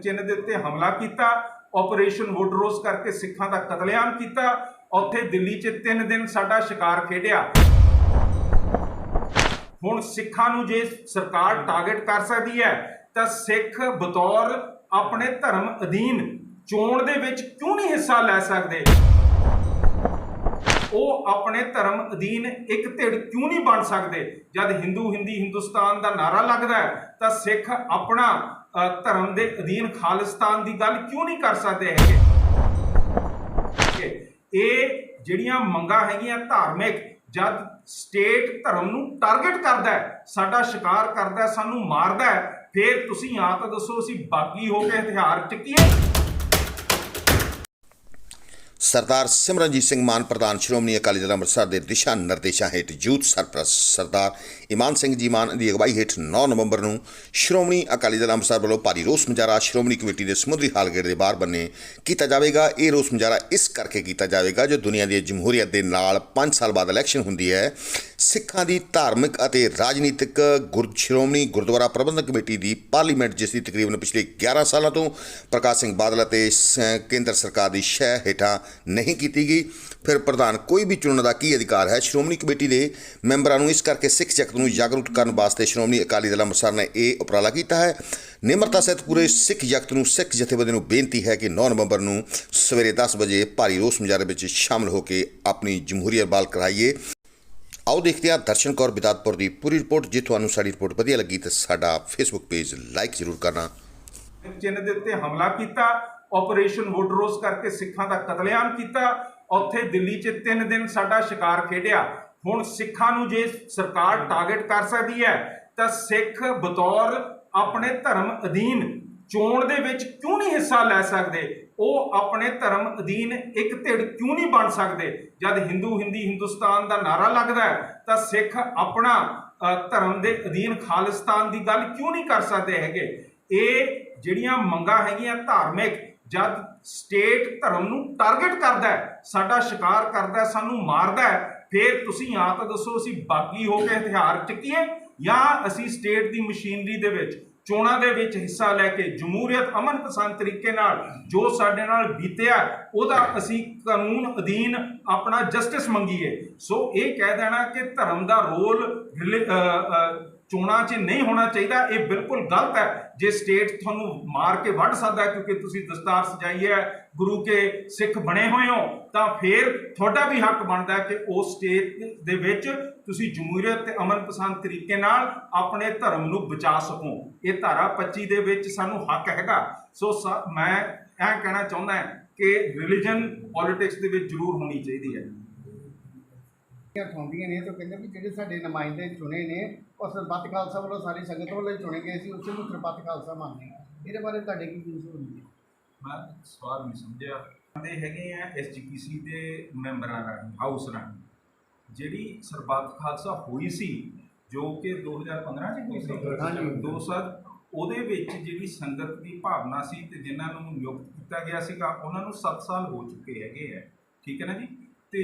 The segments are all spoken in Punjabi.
ਚਿੰਨ੍ਹ ਦੇ ਉੱਤੇ ਹਮਲਾ ਕੀਤਾ ਆਪਰੇਸ਼ਨ ਵੋਡਰੋਸ ਕਰਕੇ ਸਿੱਖਾਂ ਦਾ ਕਤਲੇਆਮ ਕੀਤਾ, ਉੱਥੇ ਦਿੱਲੀ 'ਚ 3 ਦਿਨ ਸਾਡਾ ਸ਼ਿਕਾਰ ਖੇਡਿਆ। ਹੁਣ ਸਿੱਖਾਂ ਨੂੰ ਜੇ ਸਰਕਾਰ ਟਾਰਗੇਟ ਕਰ ਸਕਦੀ ਹੈ, ਤਾਂ ਸਿੱਖ ਬਤੌਰ ਆਪਣੇ ਧਰਮ ਅਧੀਨ ਚੋਣ ਦੇ ਵਿੱਚ ਕਿਉਂ ਨਹੀਂ ਹਿੱਸਾ ਲੈ ਸਕਦੇ? ਉਹ ਆਪਣੇ ਧਰਮ ਅਧੀਨ ਇੱਕ ਧਿਰ ਕਿਉਂ ਨਹੀਂ ਬਣ ਸਕਦੇ? ਜਦ ਹਿੰਦੂ ਹਿੰਦੀ ਹਿੰਦੁਸਤਾਨ ਦਾ ਨਾਰਾ ਲੱਗਦਾ ਹੈ, ਤਾਂ ਸਿੱਖ ਆਪਣਾ ਧਰਮ ਦੇ ਅਧੀਨ ਖਾਲਿਸਤਾਨ ਦੀ ਗੱਲ ਕਿਉਂ ਨਹੀਂ ਕਰ ਸਕਦੇ ਹੈਗੇ? ਇਹ ਜਿਹੜੀਆਂ ਮੰਗਾਂ ਹੈਗੀਆਂ ਧਾਰਮਿਕ, ਜਦ ਸਟੇਟ ਧਰਮ ਨੂੰ ਟਾਰਗੇਟ ਕਰਦਾ ਹੈ, ਸਾਡਾ ਸ਼ਿਕਾਰ ਕਰਦਾ ਹੈ, ਸਾਨੂੰ ਮਾਰਦਾ ਹੈ, ਫਿਰ ਤੁਸੀਂ ਆ ਤਾਂ ਦੱਸੋ ਅਸੀਂ ਬਾਗੀ ਹੋ ਕੇ ਹਥਿਆਰ ਚੱਕੀਏ। ਸਰਦਾਰ ਸਿਮਰਨਜੀਤ ਸਿੰਘ ਮਾਨ, ਪ੍ਰਧਾਨ ਸ਼੍ਰੋਮਣੀ ਅਕਾਲੀ ਦਲ ਅੰਮ੍ਰਿਤਸਰ ਦੇ ਦਿਸ਼ਾ ਨਿਰਦੇਸ਼ਾਂ ਹੇਠ ਯੂਥ ਸਰਪ੍ਰਸਤ, ਸਰਦਾਰ ਇਮਾਨ ਸਿੰਘ ਜੀ ਮਾਨ ਦੀ ਅਗਵਾਈ ਹੇਠ 9 ਨਵੰਬਰ ਨੂੰ ਸ਼੍ਰੋਮਣੀ ਅਕਾਲੀ ਦਲ ਅੰਮ੍ਰਿਤਸਰ ਵੱਲੋਂ ਭਾਰੀ ਰੋਸ ਮੁਜ਼ਾਹਰਾ ਸ਼੍ਰੋਮਣੀ ਕਮੇਟੀ ਦੇ ਸਮੁੰਦਰੀ ਹਾਲ ਗੇਟ ਦੇ ਬਾਹਰ ਬੰਨੇ ਕੀਤਾ ਜਾਵੇਗਾ। ਇਹ ਰੋਸ ਮੁਜ਼ਾਹਰਾ ਇਸ ਕਰਕੇ ਕੀਤਾ ਜਾਵੇਗਾ ਜੋ ਦੁਨੀਆ ਦੀ ਜਮਹੂਰੀਅਤ ਦੇ ਨਾਲ 5 ਸਾਲ ਬਾਅਦ ਇਲੈਕਸ਼ਨ ਹੁੰਦੀ ਹੈ। ਸਿੱਖਾਂ ਦੀ ਧਾਰਮਿਕ ਅਤੇ ਰਾਜਨੀਤਿਕ ਗੁਰ, ਸ਼੍ਰੋਮਣੀ ਗੁਰਦੁਆਰਾ ਪ੍ਰਬੰਧਕ ਕਮੇਟੀ ਦੀ ਪਾਰਲੀਮੈਂਟ, ਜਿਸ ਦੀ ਤਕਰੀਬਨ ਪਿਛਲੇ 11 ਸਾਲਾਂ ਤੋਂ ਪ੍ਰਕਾਸ਼ ਸਿੰਘ ਬਾਦਲ ਅਤੇ ਸ- ਕੇਂਦਰ ਸਰਕਾਰ ਦੀ ਸ਼ਹਿ ਹੇਠਾਂ ਨਹੀਂ ਕੀਤੀ ਗਈ। ਫਿਰ ਪ੍ਰਧਾਨ ਕੋਈ ਵੀ ਚੁਣਨ ਦਾ ਕੀ ਅਧਿਕਾਰ ਹੈ? ਸ਼੍ਰੋਮਣੀ ਕਮੇਟੀ ਦੇ ਮੈਂਬਰਾਂ ਨੂੰ ਇਸ ਕਰਕੇ ਸਿੱਖ ਜਗਤ ਨੂੰ ਜਾਗਰੂਕ ਕਰਨ ਵਾਸਤੇ ਸ਼੍ਰੋਮਣੀ ਅਕਾਲੀ ਦਲ ਅੰਮ੍ਰਿਤਸਰ ਨੇ ਇਹ ਉਪਰਾਲਾ ਕੀਤਾ ਹੈ। ਨਿਮਰਤਾ ਸਹਿਤ ਪੂਰੇ ਸਿੱਖ ਜਗਤ ਨੂੰ, ਸਿੱਖ ਜਥੇਬੰਦੀ ਨੂੰ ਬੇਨਤੀ ਹੈ ਕਿ 9 ਨਵੰਬਰ ਨੂੰ ਸਵੇਰੇ 10 ਵਜੇ ਭਾਰੀ ਰੋਸ ਮੁਜ਼ਾਹਰੇ ਵਿੱਚ ਸ਼ਾਮਲ ਹੋ ਕੇ ਆਪਣੀ ਜਮਹੂਰੀਅਤ ਬਾਲ ਕਰਾਈਏ। ਆਓ ਦੇਖਦੇ ਹਾਂ ਦਰਸ਼ਨ ਕੌਰ ਬਿਦਾਤਪੁਰ ਦੀ ਪੂਰੀ ਰਿਪੋਰਟ, ਜੇ ਤੁਹਾਨੂੰ ਸਾਡੀ ਰਿਪੋਰਟ ਵਧੀਆ ਲੱਗੀ ਤਾਂ ਸਾਡਾ ਫੇਸਬੁੱਕ ਪੇਜ ਲਾਈਕ ਜ਼ਰੂਰ ਕਰਨਾ। ਚਿੰਨ੍ਹ ਦੇ ਉੱਤੇ ਹਮਲਾ ਕੀਤਾ ਆਪਰੇਸ਼ਨ ਵੋਡਰੋਸ ਕਰਕੇ ਸਿੱਖਾਂ ਦਾ ਕਤਲੇਆਮ ਕੀਤਾ, ਉੱਥੇ ਦਿੱਲੀ 'ਚ 3 ਦਿਨ ਸਾਡਾ ਸ਼ਿਕਾਰ ਖੇਡਿਆ। ਹੁਣ ਸਿੱਖਾਂ ਨੂੰ ਜੇ ਸਰਕਾਰ ਟਾਰਗੇਟ ਕਰ ਸਕਦੀ ਹੈ, ਤਾਂ ਸਿੱਖ ਬਤੌਰ ਆਪਣੇ ਧਰਮ ਅਧੀਨ ਚੋਣ ਦੇ ਵਿੱਚ ਕਿਉਂ ਨਹੀਂ ਹਿੱਸਾ ਲੈ ਸਕਦੇ? ਉਹ ਆਪਣੇ ਧਰਮ ਅਧੀਨ ਇੱਕ ਧਿਰ ਕਿਉਂ ਨਹੀਂ ਬਣ ਸਕਦੇ? ਜਦ ਹਿੰਦੂ ਹਿੰਦੀ ਹਿੰਦੁਸਤਾਨ ਦਾ ਨਾਰਾ ਲੱਗਦਾ ਤਾਂ ਸਿੱਖ ਆਪਣਾ ਧਰਮ ਦੇ ਅਧੀਨ ਖਾਲਿਸਤਾਨ ਦੀ ਗੱਲ ਕਿਉਂ ਨਹੀਂ ਕਰ ਸਕਦੇ ਹੈਗੇ? ਇਹ ਜਿਹੜੀਆਂ ਮੰਗਾਂ ਹੈਗੀਆਂ ਧਾਰਮਿਕ, ਜਦ ਸਟੇਟ ਧਰਮ ਨੂੰ ਟਾਰਗੇਟ ਕਰਦਾ ਹੈ, ਸਾਡਾ ਸ਼ਿਕਾਰ ਕਰਦਾ ਹੈ, ਸਾਨੂੰ ਮਾਰਦਾ ਹੈ ਫਿਰ ਤੁਸੀਂ ਜਾਂ ਤਾਂ ਦੱਸੋ ਅਸੀਂ ਬਾਗੀ ਹੋ ਕੇ ਹਥਿਆਰ ਚੱਕੀਏ ਜਾਂ ਅਸੀਂ ਸਟੇਟ ਦੀ ਮਸ਼ੀਨਰੀ ਦੇ ਵਿੱਚ, ਚੋਣਾਂ ਦੇ ਵਿੱਚ ਹਿੱਸਾ ਲੈ ਕੇ ਜਮਹੂਰੀਅਤ ਅਮਨ ਪਸੰਦ ਤਰੀਕੇ ਨਾਲ ਜੋ ਸਾਡੇ ਨਾਲ ਬੀਤਿਆ, ਉਹਦਾ ਅਸੀਂ ਕਾਨੂੰਨ ਅਧੀਨ ਆਪਣਾ ਜਸਟਿਸ ਮੰਗੀਏ। ਸੋ ਇਹ ਕਹਿ ਦੇਣਾ ਕਿ ਧਰਮ ਦਾ ਰੋਲ ਰਿਲੇ- ਚੋਣਾਂ 'ਚ ਨਹੀਂ ਹੋਣਾ ਚਾਹੀਦਾ, ਇਹ ਬਿਲਕੁਲ ਗਲਤ ਹੈ। ਜੇ ਸਟੇਟ ਤੁਹਾਨੂੰ ਮਾਰ ਕੇ ਵੱਢ ਸਕਦਾ ਕਿਉਂਕਿ ਤੁਸੀਂ ਦਸਤਾਰ ਸਜਾਈ ਹੈ, ਗੁਰੂ ਕੇ ਸਿੱਖ ਬਣੇ ਹੋਏ ਹੋ, ਤਾਂ ਫਿਰ ਤੁਹਾਡਾ ਵੀ ਹੱਕ ਬਣਦਾ ਕਿ ਉਸ ਸਟੇਟ ਦੇ ਵਿੱਚ ਤੁਸੀਂ ਜਮਹੂਰੀਅਤ ਤੇ ਅਮਨ ਪਸੰਦ ਤਰੀਕੇ ਨਾਲ ਆਪਣੇ ਧਰਮ ਨੂੰ ਬਚਾ ਸਕੋ। ਇਹ ਧਾਰਾ 25 ਦੇ ਵਿੱਚ ਸਾਨੂੰ ਹੱਕ ਹੈਗਾ। ਸੋ ਸ- ਮੈਂ ਇਹ ਕਹਿਣਾ ਚਾਹੁੰਦਾ ਕਿ ਰਿਲੀਜਨ ਪੋਲਿਟਿਕਸ ਦੇ ਵਿੱਚ ਜ਼ਰੂਰ ਹੋਣੀ ਚਾਹੀਦੀ ਹੈ। ਦੀਆਂ ਠਾਉਂਦੀਆਂ ਨੇ ਤਾਂ ਕਹਿੰਦੇ ਵੀ ਜਿਹੜੇ ਸਾਡੇ ਨੁਮਾਇੰਦੇ ਚੁਣੇ ਨੇ ਉਹ ਸਰਬੱਤ ਖਾਲਸਾ ਵੱਲੋਂ ਸਾਰੀ ਸੰਗਤ ਵੱਲੋਂ ਹੀ ਚੁਣੇ ਗਏ ਸੀ ਉਸੇ ਨੂੰ ਸਰਬੱਤ ਖਾਲਸਾ ਮੰਨਦੇ ਆ। ਇਹਦੇ ਬਾਰੇ ਤੁਹਾਡੇ ਕੀ ਵਿਊਜ਼ ਹੋਣਗੇ? ਮੈਂ ਸਵਾਲ ਨਹੀਂ ਸਮਝਿਆ। ਦੇ ਹੈਗੇ ਆ ਐਸਜੀਪੀਸੀ ਦੇ ਮੈਂਬਰਾਂ ਰਾਹੀਂ ਹਾਊਸ ਰਾਹੀਂ। ਜਿਹੜੀ ਸਰਬੱਤ ਖਾਲਸਾ ਹੋਈ ਸੀ ਜੋ ਕਿ 2015 ਚ ਹੋਈ ਸੀ। ਦੋ ਸਾਲ ਉਹਦੇ ਵਿੱਚ ਜਿਹੜੀ ਸੰਗਤ ਦੀ ਭਾਵਨਾ ਸੀ ਤੇ ਜਿਨ੍ਹਾਂ ਨੂੰ ਨਿਯੁਕਤ ਕੀਤਾ ਗਿਆ ਸੀਗਾ ਉਹਨਾਂ ਨੂੰ 7 ਸਾਲ ਹੋ ਚੁੱਕੇ ਹੈਗੇ ਆ। ਠੀਕ ਹੈ ਨਾ ਜੀ? ਤੇ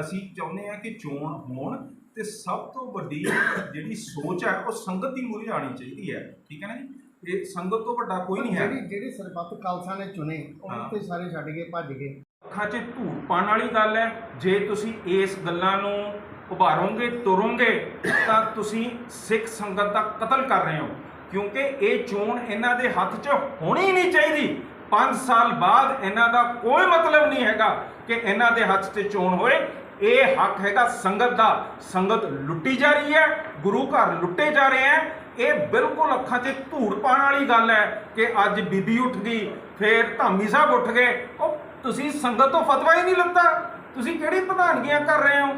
ਅਸੀਂ ਚਾਹੁੰਦੇ ਆ ਕਿ ਚੋਣ ਹੋਣ ਤੇ ਸਭ ਤੋਂ ਵੱਡੀ ਜਿਹੜੀ ਸੋਚ ਹੈ ਉਹ ਸੰਗਤ ਦੀ ਮੂਹਰੇ ਆਣੀ ਚਾਹੀਦੀ ਹੈ। ਠੀਕ ਹੈ ਨਾ ਜੀ? ਇਹ ਸੰਗਤ ਤੋਂ ਵੱਡਾ ਕੋਈ ਨਹੀਂ ਹੈ। ਜਿਹੜੀ ਜਿਹੜੀ ਸਰਬੱਤ ਖਾਲਸਾ ਨੇ ਚੁਣੇ ਉਹ। ਤੇ ਸਾਰੇ ਛੱਡ ਕੇ ਭੱਜ ਗਏ। ਅੱਖਾਂ 'ਚ ਧੂੜ ਪਾਉਣ ਵਾਲੀ ਗੱਲ ਹੈ। ਜੇ ਤੁਸੀਂ ਇਸ ਗੱਲਾਂ ਨੂੰ ਉਭਾਰੋਗੇ ਤੁਰੋਗੇ ਤਾਂ ਤੁਸੀਂ ਸਿੱਖ ਸੰਗਤ ਦਾ ਕਤਲ ਕਰ ਰਹੇ ਹੋ। ਕਿਉਂਕਿ ਇਹ ਚੋਣ ਇਹਨਾਂ ਦੇ ਹੱਥ 'ਚ ਹੋਣੀ ਨਹੀਂ ਚਾਹੀਦੀ। 5 ਸਾਲ ਬਾਅਦ ਇਹਨਾਂ ਦਾ ਕੋਈ ਮਤਲਬ ਨਹੀਂ ਹੈਗਾ ਕਿ ਇਹਨਾਂ ਦੇ ਹੱਥ 'ਚ ਚੋਣ ਹੋਏ। ਇਹ ਹੱਕ ਹੈਗਾ ਸੰਗਤ ਦਾ। ਸੰਗਤ ਲੁੱਟੀ ਜਾ ਰਹੀ ਹੈ, ਗੁਰੂ ਘਰ ਲੁੱਟੇ ਜਾ ਰਹੇ ਹੈ। ਇਹ ਬਿਲਕੁਲ ਅੱਖਾਂ 'ਚ ਧੂੜ ਪਾਉਣ ਵਾਲੀ ਗੱਲ ਹੈ ਕਿ ਅੱਜ ਬੀਬੀ ਉੱਠ ਗਈ, ਫੇਰ ਧਾਮੀ ਸਾਹਿਬ ਉੱਠ ਗਏ। ਉਹ ਤੁਸੀਂ ਸੰਗਤ ਤੋਂ ਫਤਵਾ ਹੀ ਨਹੀਂ ਲੱਤਾ ਤੁਸੀਂ ਕਿਹੜੀ ਪ੍ਰਧਾਨਗੀਆਂ ਕਰ ਰਹੇ ਹੋ?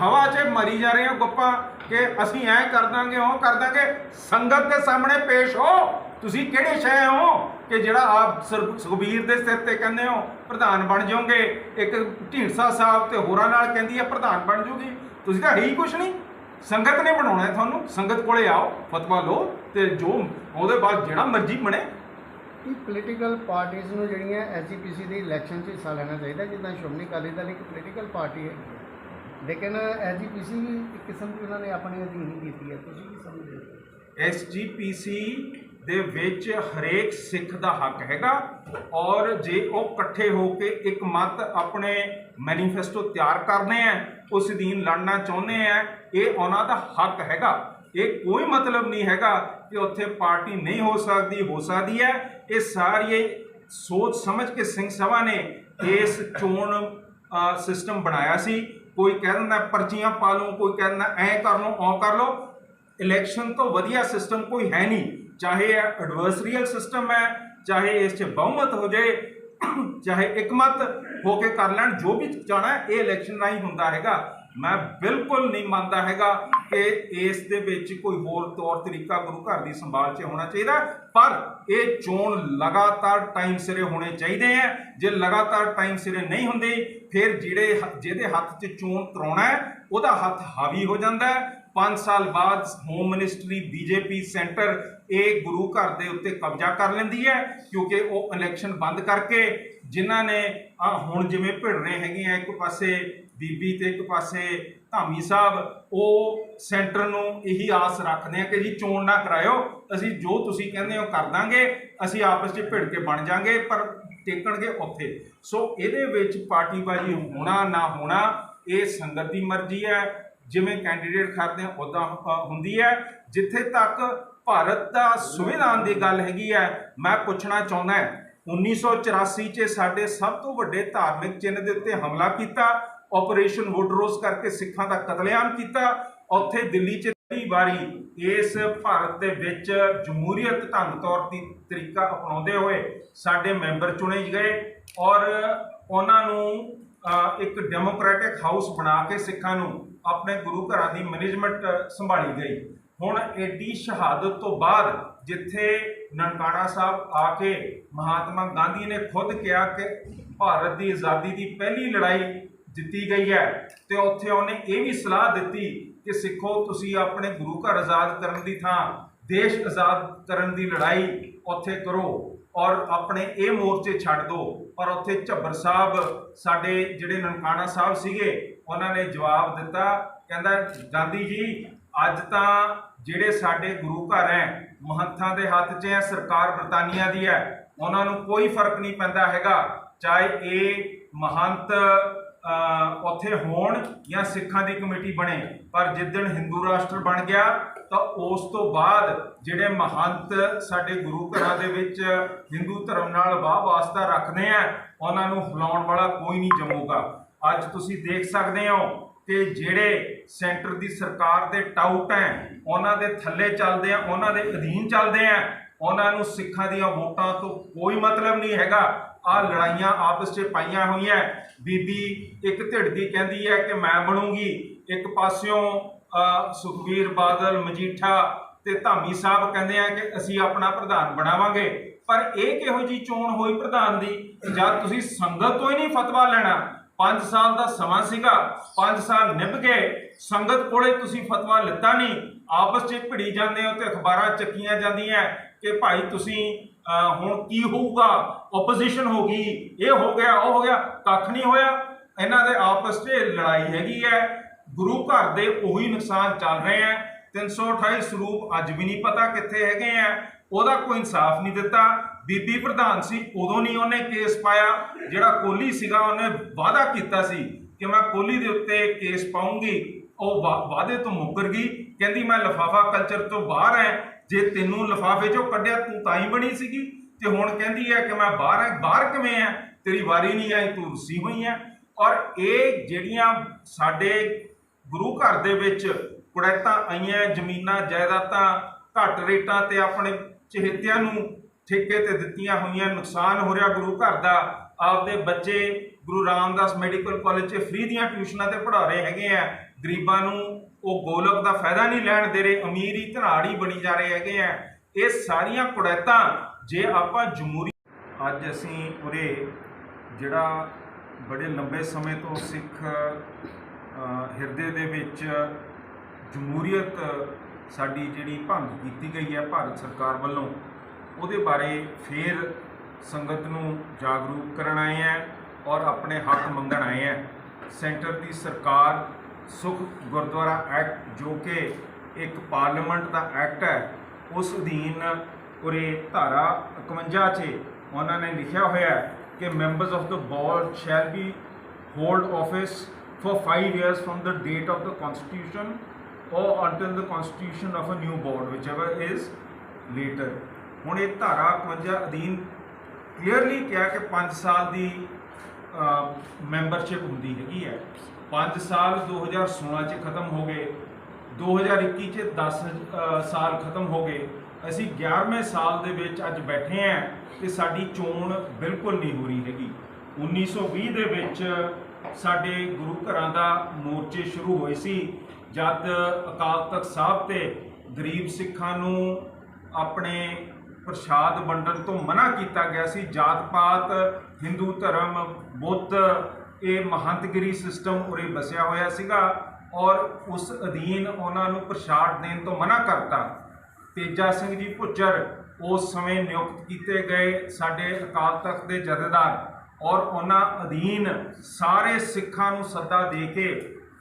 ਹਵਾ 'ਚ ਮਰੀ ਜਾ ਰਹੇ ਹੋ ਗੱਪਾਂ ਕਿ ਅਸੀਂ ਐਂ ਕਰ ਦਾਂਗੇ, ਉਹ ਕਰ ਦਾਂਗੇ। ਸੰਗਤ ਦੇ ਸਾਹਮਣੇ ਪੇਸ਼ ਹੋ। ਤੁਸੀਂ ਕਿਹੜੇ ਸ਼ੈ ਹੋ ਕਿ ਜਿਹੜਾ ਆਪ ਸੁਖਬੀਰ ਦੇ ਸਿਰ ਤੇ ਕਹਿੰਦੇ ਹੋ ਪ੍ਰਧਾਨ ਬਣ ਜਾਓਗੇ? ਇੱਕ ਢੀਂਡਸਾ ਸਾਹਿਬ ਤੇ ਹੋਰਾਂ ਨਾਲ ਕਹਿੰਦੀ ਹੈ ਪ੍ਰਧਾਨ ਬਣ ਜੂਗੀ। ਤੁਸੀਂ ਤਾਂ ਹੈ ਕੁਛ ਨਹੀਂ। ਸੰਗਤ ਨੇ ਬਣਾਉਣਾ ਹੈ ਤੁਹਾਨੂੰ। ਸੰਗਤ ਕੋਲੇ ਆਓ ਫਤਵਾ ਲਓ ਤੇ ਜੋ ਉਹਦੇ ਬਾਅਦ ਜਿਹੜਾ ਮਰਜ਼ੀ ਬਣੇ। ਕਿ ਪੋਲੀਟੀਕਲ ਪਾਰਟੀਆਂ ਨੂੰ ਜਿਹੜੀਆਂ ਐਸਜੀਪੀਸੀ ਦੇ ਇਲੈਕਸ਼ਨ 'ਚ ਹਿੱਸਾ ਲੈਣਾ ਚਾਹੀਦਾ ਜਿੱਦਾਂ ਸ਼੍ਰੋਮਣੀ ਅਕਾਲੀ ਦਲ ਇੱਕ ਪੋਲੀਟੀਕਲ ਪਾਰਟੀ ਹੈ। ਲੇਕਿਨ ਐਸਜੀਪੀਸੀ ਵੀ ਇੱਕ ਕਿਸਮ ਦੀ ਉਹਨਾਂ ਨੇ ਆਪਣੇ ਅਧੀਨ ਹੀ ਕੀਤੀ ਹੈ। ਤੁਸੀਂ ਕੀ ਸਮਝਦੇ ਹੋ? ਐਸਜੀਪੀਸੀ ਦੇ ਵਿੱਚ ਹਰੇਕ ਸਿੱਖ ਦਾ ਹੱਕ ਹੈਗਾ ਔਰ ਜੇ ਉਹ ਇਕੱਠੇ ਹੋ ਕੇ ਇੱਕ ਮਤ ਆਪਣੇ ਮੈਨੀਫੈਸਟੋ ਤਿਆਰ ਕਰਨੇ ਆ, ਉਸ ਦੀਨ ਲੜਨਾ ਚਾਹੁੰਦੇ ਆ, ਇਹ ਉਹਨਾਂ ਦਾ ਹੱਕ ਹੈਗਾ। ਇਹ ਕੋਈ ਮਤਲਬ ਨਹੀਂ ਹੈਗਾ ਕਿ ਉੱਥੇ ਪਾਰਟੀ ਨਹੀਂ ਹੋ ਸਕਦੀ ਹੋ ਸਕਦੀ ਹੈ। ਇਹ ਸਾਰੀ ਸੋਚ ਸਮਝ ਕੇ ਸਿੰਘ ਸਭਾ ਨੇ ਇਸ ਚੋਣ ਸਿਸਟਮ ਬਣਾਇਆ ਸੀ। ਕੋਈ ਕਹਿ ਦਿੰਦਾ, ਪਰਚੀਆਂ ਪਾ ਲਓ, ਕੋਈ ਕਹਿ ਦਿੰਦਾ, ਐ ਕਰ ਲਓ ਉਹ ਕਰ ਲਓ। ਇਲੈਕਸ਼ਨ ਤੋਂ ਵਧੀਆ ਸਿਸਟਮ ਕੋਈ ਹੈ ਨਹੀਂ। ਚਾਹੇ ਇਹ ਐਡਵਰਸਰੀਅਲ ਸਿਸਟਮ ਹੈ, ਚਾਹੇ ਇਸ 'ਚ ਬਹੁਮਤ ਹੋ ਜਾਏ, ਚਾਹੇ ਇਕਮਤ ਹੋ ਕੇ ਕਰ ਲੈਣ, ਜੋ ਵੀ ਚਾਹਣਾ ਇਹ ਇਲੈਕਸ਼ਨ ਰਾਹੀਂ ਹੁੰਦਾ ਹੈਗਾ। ਮੈਂ ਬਿਲਕੁਲ ਨਹੀਂ ਮੰਨਦਾ ਹੈਗਾ ਕਿ ਇਸ ਦੇ ਵਿੱਚ ਕੋਈ ਹੋਰ ਤੌਰ ਤਰੀਕਾ ਗੁਰੂ ਘਰ ਦੀ ਸੰਭਾਲ 'ਚ ਹੋਣਾ ਚਾਹੀਦਾ, ਪਰ ਇਹ ਚੋਣ ਲਗਾਤਾਰ ਟਾਈਮ ਸਿਰੇ ਹੋਣੇ ਚਾਹੀਦੇ ਆ ਜੇ ਲਗਾਤਾਰ ਟਾਈਮ ਸਿਰੇ ਨਹੀਂ ਹੁੰਦੇ, ਫਿਰ ਜਿਹੜੇ ਜਿਹਦੇ ਹੱਥ 'ਚ ਚੋਣ ਕਰਾਉਣਾ ਹੈ, ਉਹਦਾ ਹੱਥ ਹਾਵੀ ਹੋ ਜਾਂਦਾ ਹੈ। 5 ਸਾਲ ਬਾਅਦ ਹੋਮ ਮਿਨਿਸਟਰੀ ਬੀਜੇਪੀ ਸੈਂਟਰ ਇਹ ਗੁਰੂ ਘਰ ਦੇ ਉੱਤੇ ਕਬਜ਼ਾ ਕਰ ਲੈਂਦੀ ਹੈ, ਕਿਉਂਕਿ ਉਹ ਇਲੈਕਸ਼ਨ ਬੰਦ ਕਰਕੇ ਜਿਨ੍ਹਾਂ ਨੇ ਹੁਣ ਜਿਵੇਂ ਭਿੜ ਰਹੇ ਹੈਗੇ ਆ, ਇੱਕ ਪਾਸੇ ਬੀਬੀ ਤੇ ਇੱਕ ਪਾਸੇ ਧਾਮੀ ਸਾਹਿਬ, ਉਹ ਸੈਂਟਰ ਨੂੰ ਇਹੀ ਆਸ ਰੱਖਦੇ ਆ ਕਿ ਜੀ ਚੋਣ ਨਾ ਕਰਾਇਓ, ਅਸੀਂ ਜੋ ਤੁਸੀਂ ਕਹਿੰਦੇ ਹੋ ਕਰ ਦਾਂਗੇ, ਅਸੀਂ ਆਪਸ 'ਚ ਭਿੜ ਕੇ ਬਣ ਜਾਾਂਗੇ, ਪਰ ਟੇਕਣਗੇ ਉੱਥੇ। ਸੋ ਇਹਦੇ ਵਿੱਚ ਪਾਰਟੀਬਾਜ਼ੀ ਹੋਣਾ ਨਾ ਹੋਣਾ, ਇਹ ਸੰਗਤ ਦੀ ਮਰਜ਼ੀ ਹੈ ਜਿਵੇਂ ਕੈਂਡੀਡੇਟ ਕਰਦੇ ਆ ਉਦਾਂ ਹੁੰਦੀ ਹੈ। ਜਿੱਥੇ ਤੱਕ ਭਾਰਤ ਦਾ ਸੰਵਿਧਾਨ ਦੀ ਗੱਲ ਹੈਗੀ ਹੈ, ਮੈਂ ਪੁੱਛਣਾ ਚਾਹੁੰਦਾ ਹਾਂ 1984 ਚ ਸਾਡੇ ਸਭ ਤੋਂ ਵੱਡੇ ਧਾਰਮਿਕ ਚਿੰਨ੍ਹ ਦੇ ਉੱਤੇ ਹਮਲਾ ਕੀਤਾ ਆਪਰੇਸ਼ਨ ਵੁੱਡਰੋਸ ਕਰਕੇ ਸਿੱਖਾਂ ਦਾ ਕਤਲੇਆਮ ਕੀਤਾ, ਉੱਥੇ ਦਿੱਲੀ ਚ ਪਹਿਲੀ ਵਾਰੀ ਇਸ ਭਾਰਤ ਦੇ ਵਿੱਚ ਜਮਹੂਰੀਅਤ ਢੰਗ ਤੌਰ ਦੀ ਤਰੀਕਾ ਅਪਣਾਉਂਦੇ ਹੋਏ ਸਾਡੇ ਮੈਂਬਰ ਚੁਣੇ ਗਏ ਔਰ ਉਹਨਾਂ ਨੂੰ ਇੱਕ ਡੈਮੋਕ੍ਰੈਟਿਕ ਹਾਊਸ ਬਣਾ ਕੇ ਸਿੱਖਾਂ ਨੂੰ ਆਪਣੇ ਗੁਰੂ ਘਰਾਂ ਦੀ ਮੈਨੇਜਮੈਂਟ ਸੰਭਾਲੀ ਗਈ। ਹੁਣ ਐਡੀ ਸ਼ਹਾਦਤ ਤੋਂ ਬਾਅਦ ਜਿੱਥੇ ਨਨਕਾਣਾ ਸਾਹਿਬ ਆ ਕੇ ਮਹਾਤਮਾ ਗਾਂਧੀ ਨੇ ਖੁਦ ਕਿਹਾ ਕਿ ਭਾਰਤ ਦੀ ਆਜ਼ਾਦੀ ਦੀ ਪਹਿਲੀ ਲੜਾਈ ਦਿੱਤੀ ਗਈ ਹੈ, ਤੇ ਉੱਥੇ ਉਹਨੇ ਇਹ ਵੀ ਸਲਾਹ ਦਿੱਤੀ ਕਿ ਸਿੱਖੋ, ਤੁਸੀਂ ਆਪਣੇ ਗੁਰੂ ਘਰ ਆਜ਼ਾਦ ਕਰਨ ਦੀ ਥਾਂ, ਦੇਸ਼ ਆਜ਼ਾਦ ਕਰਨ ਦੀ ਲੜਾਈ ਉੱਥੇ ਕਰੋ। ਔਰ ਆਪਣੇ ਇਹ ਮੋਰਚੇ ਛੱਡ ਦਿਓ ਪਰ ਉੱਥੇ ਝੱਬਰ ਸਾਹਿਬ, ਸਾਡੇ ਜਿਹੜੇ ਨਨਕਾਣਾ ਸਾਹਿਬ ਸੀਗੇ, ਉਹਨਾਂ ਨੇ ਜਵਾਬ ਦਿੱਤਾ। ਕਹਿੰਦਾ, ਗਾਂਧੀ ਜੀ, ਅੱਜ ਤਾਂ ਜਿਹੜੇ ਸਾਡੇ ਗੁਰੂ ਘਰ ਹੈ ਮਹੰਤਾਂ ਦੇ ਹੱਥ 'ਚ ਹੈ ਸਰਕਾਰ ਬਰਤਾਨੀਆ ਦੀ ਹੈ ਉਹਨਾਂ ਨੂੰ ਕੋਈ ਫ਼ਰਕ ਨਹੀਂ ਪੈਂਦਾ ਹੈਗਾ। ਚਾਹੇ ਇਹ ਮਹੰਤ ਉੱਥੇ ਹੋਣ ਜਾਂ ਸਿੱਖਾਂ ਦੀ ਕਮੇਟੀ ਬਣੇ, ਪਰ ਜਿੱਦਣ ਹਿੰਦੂ ਰਾਸ਼ਟਰ ਬਣ ਗਿਆ ਤਾਂ ਉਸ ਤੋਂ ਬਾਅਦ ਜਿਹੜੇ ਮਹੰਤ ਸਾਡੇ ਗੁਰੂ ਘਰਾਂ ਦੇ ਵਿੱਚ ਹਿੰਦੂ ਧਰਮ ਨਾਲ ਵਾਹ ਵਾਸਤਾ ਰੱਖਦੇ ਆ, ਉਹਨਾਂ ਨੂੰ ਹਿਲਾਉਣ ਵਾਲਾ ਕੋਈ ਨਹੀਂ ਜੰਮੂਗਾ। ਅੱਜ ਤੁਸੀਂ ਦੇਖ ਸਕਦੇ ਹੋ ਕਿ ਜਿਹੜੇ ਸੈਂਟਰ ਦੀ ਸਰਕਾਰ ਦੇ ਟਾਊਟ ਹੈ, ਉਹਨਾਂ ਦੇ ਥੱਲੇ ਚੱਲਦੇ ਆ, ਉਹਨਾਂ ਦੇ ਅਧੀਨ ਚੱਲਦੇ ਆ, ਉਹਨਾਂ ਨੂੰ ਸਿੱਖਾਂ ਦੀਆਂ ਵੋਟਾਂ ਤੋਂ ਕੋਈ ਮਤਲਬ ਨਹੀਂ ਹੈਗਾ। ਆ ਲੜਾਈਆਂ ਆਪਸ 'ਚ ਪਾਈਆਂ ਹੋਈਆਂ। ਬੀਬੀ ਇੱਕ ਧਿੜ ਦੀ ਕਹਿੰਦੀ ਹੈ ਕਿ ਮੈਂ ਬਣੂੰਗੀ, ਇੱਕ ਪਾਸਿਓਂ ਸੁਖਬੀਰ ਬਾਦਲ, ਮਜੀਠਾ ਤੇ ਧਾਮੀ ਸਾਹਿਬ ਕਹਿੰਦੇ ਆ ਕਿ ਅਸੀਂ ਆਪਣਾ ਪ੍ਰਧਾਨ ਬਣਾਵਾਂਗੇ। ਪਰ ਇਹ ਕਿਹੋ ਜੀ ਚੋਣ ਹੋਈ ਪ੍ਰਧਾਨ ਦੀ? ਜਦ ਤੁਸੀਂ ਸੰਗਤ ਤੋਂ ਹੀ ਨਹੀਂ ਫਤਵਾ ਲੈਣਾ 5 ਸਾਲ ਦਾ ਸਮਾਂ ਸੀਗਾ 5 ਸਾਲ ਨਿਭ ਗਏ, ਸੰਗਤ ਕੋਲੇ ਤੁਸੀਂ ਫਤਵਾ ਲਿੱਤਾ ਨਹੀਂ। ਆਪਸ 'ਚ ਭਿੜੀ ਜਾਂਦੇ ਹੋ ਤੇ ਅਖਬਾਰਾਂ ਚੱਕੀਆਂ ਜਾਂਦੀਆਂ ਕਿ ਭਾਈ ਤੁਸੀਂ ਹੁਣ ਕੀ ਹੋਊਗਾ? ਆਪੋਜੀਸ਼ਨ ਹੋ ਗਈ, ਇਹ ਹੋ ਗਿਆ, ਉਹ ਹੋ ਗਿਆ, ਕੱਖ ਨਹੀਂ ਹੋਇਆ। ਇਹਨਾਂ ਦੇ ਆਪਸ 'ਚ ਲੜਾਈ ਹੈਗੀ ਹੈ। ਗੁਰੂ ਘਰ ਦੇ ਉਹੀ ਨੁਕਸਾਨ ਚੱਲ ਰਹੇ ਆ। 328 ਸਰੂਪ ਅੱਜ ਵੀ ਨਹੀਂ ਪਤਾ ਕਿੱਥੇ ਹੈਗੇ ਆ। ਉਹਦਾ ਕੋਈ ਇਨਸਾਫ ਨਹੀਂ ਦਿੱਤਾ। ਬੀਬੀ ਪ੍ਰਧਾਨ ਸੀ, ਉਦੋਂ ਨਹੀਂ ਉਹਨੇ ਕੇਸ ਪਾਇਆ। ਜਿਹੜਾ ਕੋਹਲੀ ਸੀਗਾ, ਉਹਨੇ ਵਾਅਦਾ ਕੀਤਾ ਸੀ ਕਿ ਮੈਂ ਕੋਹਲੀ ਦੇ ਉੱਤੇ ਕੇਸ ਪਾਉਂਗੀ ਉਹ ਵਾ- ਵਾਅਦੇ ਤੋਂ ਮੁੱਕਰ ਗਈ। ਕਹਿੰਦੀ, ਮੈਂ ਲਫਾਫਾ ਕਲਚਰ ਤੋਂ ਬਾਹਰ ਐ। ਜੇ ਤੈਨੂੰ ਲਫਾਫੇ ਚੋਂ ਕੱਢਿਆ, ਤੂੰ ਤਾਂ ਹੀ ਬਣੀ ਸੀਗੀ। ਤੇ ਹੁਣ ਕਹਿੰਦੀ ਹੈ ਕਿ ਮੈਂ ਬਾਹਰ ਐ। ਬਾਹਰ ਕਿਵੇਂ ਐ? ਤੇਰੀ ਵਾਰੀ ਨਹੀਂ ਆਈ, ਤੂੰ ਰੁੱਸੀ ਹੋਈ ਐ। ਔਰ ਇਹ ਜਿਹੜੀਆਂ ਸਾਡੇ ਗੁਰੂ ਘਰ ਦੇ ਵਿੱਚ ਕੁੜੈਤਾਂ ਆਈਆਂ, ਜ਼ਮੀਨਾਂ, ਜਾਇਦਾਦਾਂ ਘੱਟ ਰੇਟਾਂ ਤੇ ਆਪਣੇ ਚਹੇਤਿਆਂ ਨੂੰ ਠੇਕੇ ਤੇ ਦਿੱਤੀਆਂ ਹੋਈਆਂ। ਨੁਕਸਾਨ ਹੋ ਰਿਹਾ ਗੁਰੂ ਘਰ ਦਾ। ਆਪਦੇ ਬੱਚੇ ਗੁਰੂ ਰਾਮਦਾਸ ਮੈਡੀਕਲ ਕਾਲਜ 'ਚ ਫ੍ਰੀ ਦੀਆਂ ਟਿਊਸ਼ਨਾਂ ਤੇ ਪੜ੍ਹਾ ਰਹੇ ਹੈਗੇ ਆ। ਗਰੀਬਾਂ ਨੂੰ ਉਹ ਗੋਲਕ ਦਾ ਫਾਇਦਾ ਨਹੀਂ ਲੈਣ ਦੇ ਰਹੇ, ਅਮੀਰ ਹੀ ਧਨਾੜੀ ਬਣੀ ਜਾ ਰਹੇ ਹੈਗੇ ਆ। ਇਹ ਸਾਰੀਆਂ ਕੁੜੈਤਾਂ, ਜੇ ਆਪਾਂ ਜਮਹੂਰੀ ਅੱਜ ਅਸੀਂ ਉਰੇ ਜਿਹੜਾ ਬੜੇ ਲੰਬੇ ਸਮੇਂ ਤੋਂ ਸਿੱਖ ਹਿਰਦੇ ਦੇ ਵਿੱਚ ਜਮਹੂਰੀਅਤ ਸਾਡੀ ਜਿਹੜੀ ਭੰਗ ਕੀਤੀ ਗਈ ਹੈ ਭਾਰਤ ਸਰਕਾਰ ਵੱਲੋਂ, ਉਹਦੇ ਬਾਰੇ ਫੇਰ ਸੰਗਤ ਨੂੰ ਜਾਗਰੂਕ ਕਰਨ ਆਏ ਹੈ ਔਰ ਆਪਣੇ ਹੱਕ ਮੰਗਣ ਆਏ ਹੈ। ਸੈਂਟਰ ਦੀ ਸਰਕਾਰ ਸੁਖ ਗੁਰਦੁਆਰਾ ਐਕਟ, ਜੋ ਕਿ ਇੱਕ ਪਾਰਲੀਮੈਂਟ ਦਾ ਐਕਟ ਹੈ, ਉਸ ਅਧੀਨ ਉਰੇ ਧਾਰਾ 51 'ਚ ਉਹਨਾਂ ਨੇ ਲਿਖਿਆ ਹੋਇਆ ਕਿ members of the board shall be hold office for 5 years from the date of the constitution or until the constitution of a new board whichever is later ਹੁਣ ਇਹ ਧਾਰਾ 51 ਅਧੀਨ ਕਲੀਅਰਲੀ ਕਿਹਾ ਕਿ 5 ਸਾਲ ਦੀ ਮੈਂਬਰਸ਼ਿਪ ਹੁੰਦੀ ਹੈਗੀ ਹੈ 5 ਸਾਲ 2016 ਚ ਖਤਮ ਹੋ ਗਏ 2021 ਚ 10 ਅ, ਸਾਲ ਖਤਮ ਹੋ ਗਏ ਅਸੀਂ 11ਵੇਂ ਸਾਲ ਦੇ ਵਿੱਚ ਅੱਜ ਬੈਠੇ ਆਂ ਤੇ ਸਾਡੀ ਚੋਣ ਬਿਲਕੁਲ ਨਹੀਂ ਹੋ ਰਹੀ ਹੈਗੀ 1920 ਦੇ ਵਿੱਚ ਸਾਡੇ ਗੁਰੂ ਘਰਾਂ ਦਾ ਮੋਰਚੇ ਸ਼ੁਰੂ ਹੋਏ ਸੀ। ਜਦ ਅਕਾਲ ਤਖਤ ਸਾਹਿਬ ਤੇ ਗਰੀਬ ਸਿੱਖਾਂ ਨੂੰ ਆਪਣੇ ਪ੍ਰਸ਼ਾਦ ਵੰਡਣ ਤੋਂ ਮਨਾ ਕੀਤਾ ਗਿਆ ਸੀ ਜਾਤ ਪਾਤ ਹਿੰਦੂ ਧਰਮ, ਬੁੱਧ, ਇਹ ਮਹੰਤਗਿਰੀ ਸਿਸਟਮ ਉਰੇ ਬਸਿਆ ਹੋਇਆ ਸੀਗਾ ਔਰ ਉਸ ਅਧੀਨ ਉਹਨਾਂ ਨੂੰ ਪ੍ਰਸ਼ਾਦ ਦੇਣ ਤੋਂ ਮਨਾ ਕਰਤਾ। ਤੇਜਾ ਸਿੰਘ ਜੀ ਭੁੱਚਰ ਉਸ ਸਮੇਂ ਨਿਯੁਕਤ ਕੀਤੇ ਗਏ ਸਾਡੇ ਅਕਾਲ ਤਖਤ ਦੇ ਜਥੇਦਾਰ ਔਰ ਉਹਨਾਂ ਅਧੀਨ ਸਾਰੇ ਸਿੱਖਾਂ ਨੂੰ ਸੱਦਾ ਦੇ ਕੇ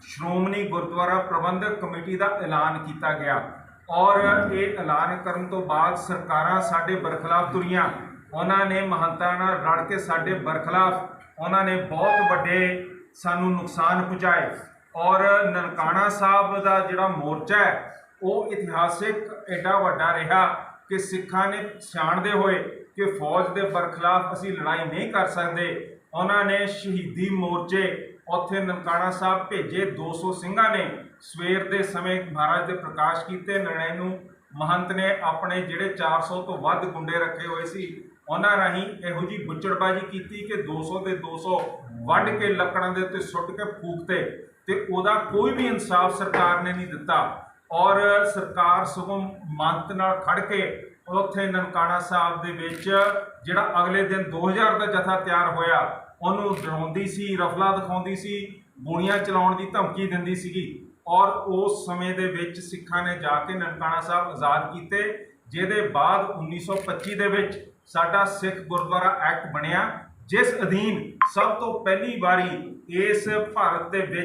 ਸ਼੍ਰੋਮਣੀ ਗੁਰਦੁਆਰਾ ਪ੍ਰਬੰਧਕ ਕਮੇਟੀ ਦਾ ਐਲਾਨ ਕੀਤਾ ਗਿਆ। ਔਰ ਇਹ ਐਲਾਨ ਕਰਨ ਤੋਂ ਬਾਅਦ ਸਰਕਾਰਾਂ ਸਾਡੇ ਬਰਖਲਾਫ ਤੁਰੀਆਂ। ਉਹਨਾਂ ਨੇ ਮਹੰਤਾਂ ਨਾਲ ਰਲ ਕੇ ਸਾਡੇ ਬਰਖਲਾਫ ਉਹਨਾਂ ਨੇ ਬਹੁਤ ਵੱਡੇ ਸਾਨੂੰ ਨੁਕਸਾਨ ਪਹੁੰਚਾਏ ਔਰ ਨਨਕਾਣਾ ਸਾਹਿਬ ਦਾ ਜਿਹੜਾ ਮੋਰਚਾ ਹੈ, ਉਹ ਇਤਿਹਾਸਿਕ ਐਡਾ ਵੱਡਾ ਰਿਹਾ ਕਿ ਸਿੱਖਾਂ ਨੇ ਸਿਆਣਦੇ ਹੋਏ ਕਿ ਫੌਜ ਦੇ ਬਰਖਲਾਫ ਅਸੀਂ ਲੜਾਈ ਨਹੀਂ ਕਰ ਸਕਦੇ। ਉਹਨਾਂ ਨੇ ਸ਼ਹੀਦੀ ਮੋਰਚੇ ਉੱਥੇ ਨਨਕਾਣਾ ਸਾਹਿਬ ਭੇਜੇ। 200 ਸਿੰਘਾਂ ਨੇ ਸਵੇਰ ਦੇ ਸਮੇਂ ਮਹਾਰਾਜ ਦੇ ਪ੍ਰਕਾਸ਼ ਕੀਤੇ। ਨਿਰਣੈ ਨੂੰ ਮਹੰਤ ਨੇ ਆਪਣੇ ਜਿਹੜੇ 400 ਤੋਂ ਵੱਧ ਗੁੰਡੇ ਰੱਖੇ ਹੋਏ ਸੀ, ਉਹਨਾਂ ਰਾਹੀਂ ਇਹੋ ਜੀ ਬੁੱਚੜਬਾਜੀ ਕੀਤੀ ਕਿ 200 ਦੇ 200 ਵੱਢ ਕੇ ਲੱਕੜਾਂ ਦੇ ਉੱਤੇ ਸੁੱਟ ਕੇ ਫੂਕਤੇ ਤੇ ਉਹਦਾ ਕੋਈ ਵੀ ਇਨਸਾਫ ਸਰਕਾਰ ਨੇ ਨਹੀਂ ਦਿੱਤਾ। ਔਰ ਸਰਕਾਰ ਸਗੋਂ ਮੰਤ ਨਾਲ ਖੜ ਕੇ ਉੱਥੇ ਨਨਕਾਣਾ ਸਾਹਿਬ ਦੇ ਵਿੱਚ ਜਿਹੜਾ ਅਗਲੇ ਦਿਨ 2000 ਦਾ ਜਥਾ ਤਿਆਰ ਹੋਇਆ, ਉਹਨੂੰ ਡਰਾਉਂਦੀ ਸੀ, ਰਫਲਾ ਦਿਖਾਉਂਦੀ ਸੀ, ਗੋਲੀਆਂ ਚਲਾਉਣ ਦੀ ਧਮਕੀ ਦਿੰਦੀ ਸੀਗੀ। ਔਰ ਉਸ ਸਮੇਂ ਦੇ ਵਿੱਚ ਸਿੱਖਾਂ ਨੇ ਜਾ ਕੇ ਨਨਕਾਣਾ ਸਾਹਿਬ ਆਜ਼ਾਦ ਕੀਤੇ, ਜਿਹਦੇ ਬਾਅਦ 1925 ਦੇ ਵਿੱਚ ਸਾਡਾ ਸਿੱਖ ਗੁਰਦੁਆਰਾ ਐਕਟ ਬਣਿਆ, ਜਿਸ ਅਧੀਨ ਸਭ ਤੋਂ ਪਹਿਲੀ ਵਾਰੀ ਇਸ ਭਾਰਤ ਦੇ ਵਿੱਚ